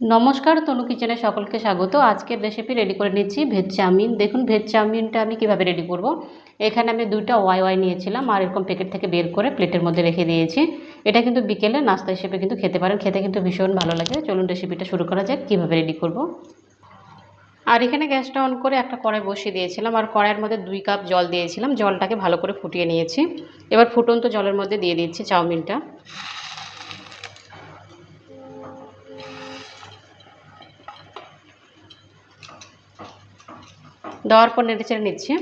নমস্কার, তনু কিচেনে সকলকে স্বাগত। আজকের রেসিপি রেডি করে নিচ্ছি ভেজ চাউমিন। দেখুন, ভেজ চাউমিনটা আমি কীভাবে রেডি করব? এখানে আমি দুইটা ওয়াই ওয়াই নিয়েছিলাম, আর এরকম প্যাকেট থেকে বের করে প্লেটের মধ্যে রেখে দিয়েছি। এটা কিন্তু বিকেলে, নাস্তা হিসেবে কিন্তু খেতে পারেন, খেতে কিন্তু ভীষণ ভালো লাগে। চলুন রেসিপিটা শুরু করা যাক, কীভাবে রেডি করব। আর এখানে গ্যাসটা অন করে একটা কড়াই বসিয়ে দিয়েছিলাম, আর কড়াইয়ের মধ্যে দুই কাপ জল দিয়েছিলাম। জলটাকে ভালো করে ফুটিয়ে নিয়েছি। এবার ফুটন্ত জলের মধ্যে দিয়ে দিচ্ছি চাউমিনটা। দেওয়ার পর নেড়ে চেড়ে নিচ্ছি।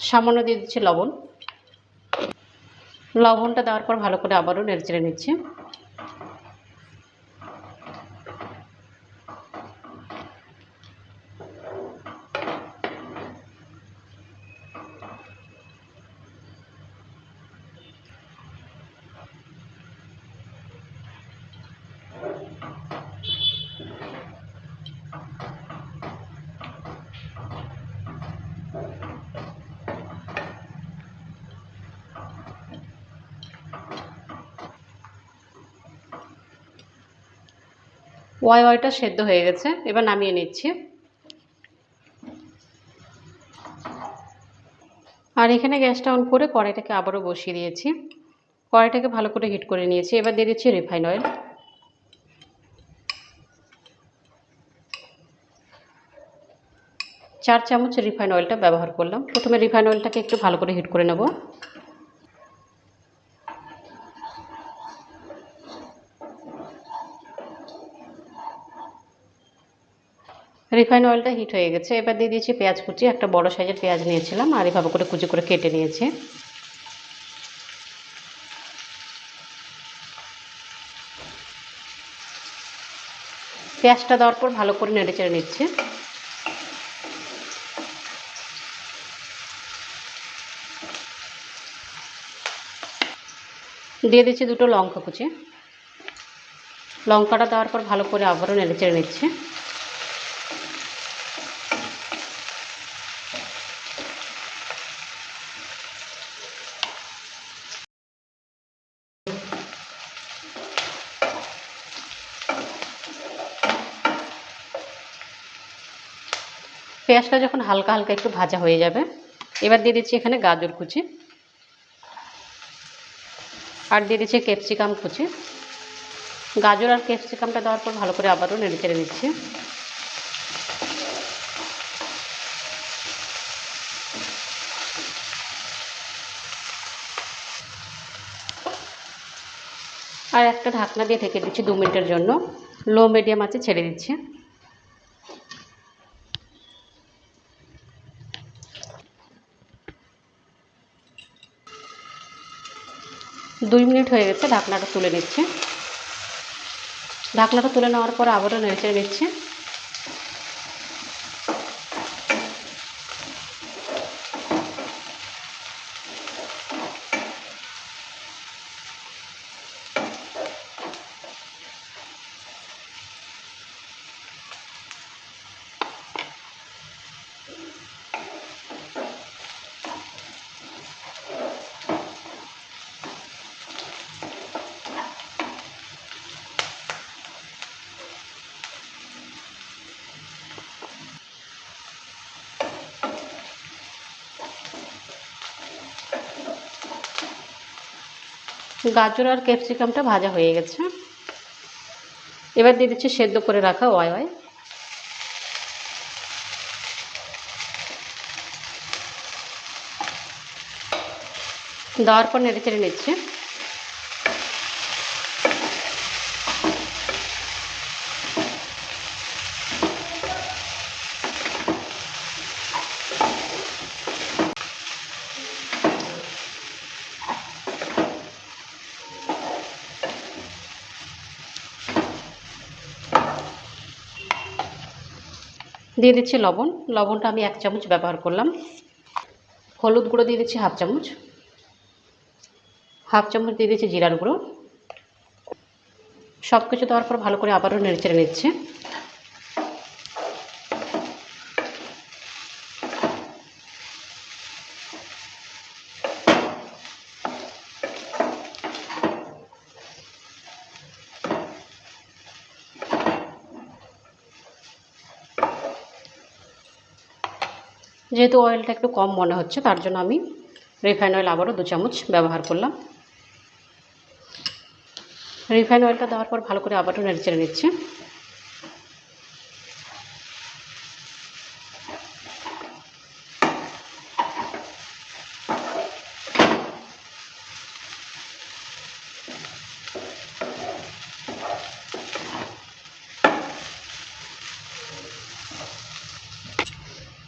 সামান্য দিয়ে দিচ্ছি লবণ। লবণটা দেওয়ার পর ভালো করে আবারও নেড়ে চেড়ে নিচ্ছি। ওয়াই ওয়াইটা সেদ্ধ হয়ে গেছে, এবার নামিয়ে নিচ্ছি। আর এখানে গ্যাসটা অন করে কড়াইটাকে আবারও বসিয়ে দিয়েছি। কড়াইটাকে ভালো করে হিট করে নিয়েছি, এবার দিয়ে দিচ্ছি রিফাইন অয়েল। চার চামচ রিফাইন অয়েলটা ব্যবহার করলাম। প্রথমে রিফাইন অয়েলটাকে একটু ভালো করে হিট করে নেব। রিফাইন অয়েলটা হিট হয়ে গেছে। এবার দিয়ে দিয়েছি পেঁয়াজ কুচি। একটা বড় সাইজের পেঁয়াজ নিয়েছিলাম আর এভাবে করে কুচি করে কেটে নিয়েছি। পেঁয়াজটা দেওয়ার পর ভালো করে নেড়ে চেড়ে নিচ্ছে। দিয়ে দিচ্ছি দুটো লঙ্কা কুচি। লঙ্কাটা দেওয়ার পর ভালো করে আবারও নেড়ে চেড়ে নিচ্ছে। পেঁয়াজটা যখন হালকা হালকা একটু ভাজা হয়ে যাবে, এবার দিয়ে দিচ্ছি এখানে গাজর কুচি আর দিয়ে দিচ্ছি ক্যাপসিকাম কুচি। গাজর আর ক্যাপসিকামটা দেওয়ার পর ভালো করে আবারও নেড়ে চেড়ে দিচ্ছি আর একটা ঢাকনা দিয়ে ঢেকে দিচ্ছি দু মিনিটের জন্য। লো মিডিয়াম আছে ছেড়ে দিচ্ছি। দুই মিনিট হয়ে গেছে ঢাকনাটা তুলে নিচ্ছে। ঢাকনাটা তুলে নেওয়ার পর আবারও নেড়ে নিচ্ছে। গাজর আর ক্যাপসিকামটা ভাজা হয়ে গেছে। এবার দিয়ে দিচ্ছি সেদ্ধ করে রাখা ওয়াই ওয়াই। দেওয়ার পর নেড়ে চেড়ে নিচ্ছে। দিয়ে দিচ্ছি লবণ। লবণটা আমি এক চামচ ব্যবহার করলাম। হলুদ গুঁড়ো দিয়ে দিচ্ছি হাফ চামচ। হাফ চামচ দিয়ে দিচ্ছি জিরার গুঁড়ো। সব কিছু দেওয়ার পর ভালো করে আবারও নেড়ে চেড়ে নিচ্ছে। যেহেতু অয়েলটা একটু কম মনে হচ্ছে, তার জন্য আমি রিফাইন অয়েল আবারও দু চামচ ব্যবহার করলাম। রিফাইন অয়েলটা দেওয়ার পর ভালো করে আবারও নেড়ে চেড়ে নিচ্ছি।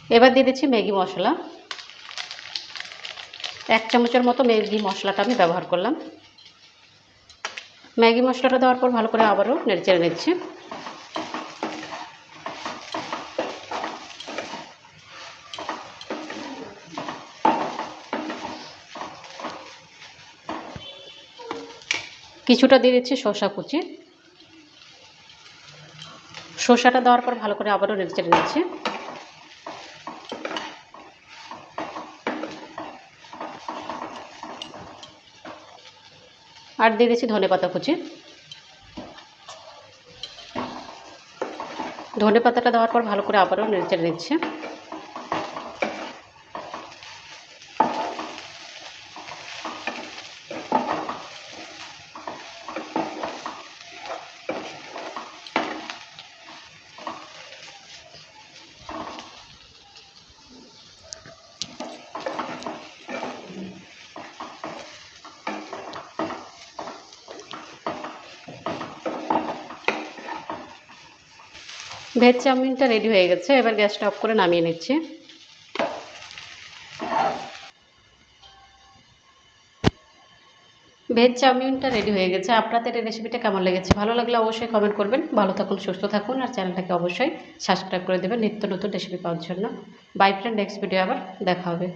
এবার দিয়ে দিচ্ছি ম্যাগি মশলা। এক চামচের মতো ম্যাগি মশলাটা আমি ব্যবহার করলাম। ম্যাগি মশলাটা দেওয়ার পর ভালো করে আবারও নেড়ে নিচ্ছি। কিছুটা দিয়ে দিচ্ছি শসা কুচি। শসাটা দেওয়ার পর ভালো করে আবারও নেড়ে নিচ্ছি। আর দিয়ে দিচ্ছি ধনে পাতা কুচি। ধনে পাতাটা দেওয়ার পর ভালো করে আবারও নেড়ে নিচ্ছে। ভেজ চাউমিনটা রেডি হয়ে গেছে, এবার গ্যাসটা অফ করে নামিয়ে নিচ্ছি। ভেজ চাউমিনটা রেডি হয়ে গেছে। আপনাদের এই রেসিপিটা কেমন লেগেছে? ভালো লাগলে অবশ্যই কমেন্ট করবেন। ভালো থাকুন, সুস্থ থাকুন, আর চ্যানেলটাকে অবশ্যই সাবস্ক্রাইব করে দেবেন নিত্য নতুন রেসিপি পাওয়ার জন্য। বাই ফ্রেন্ড নেক্সট ভিডিও আবার দেখা হবে।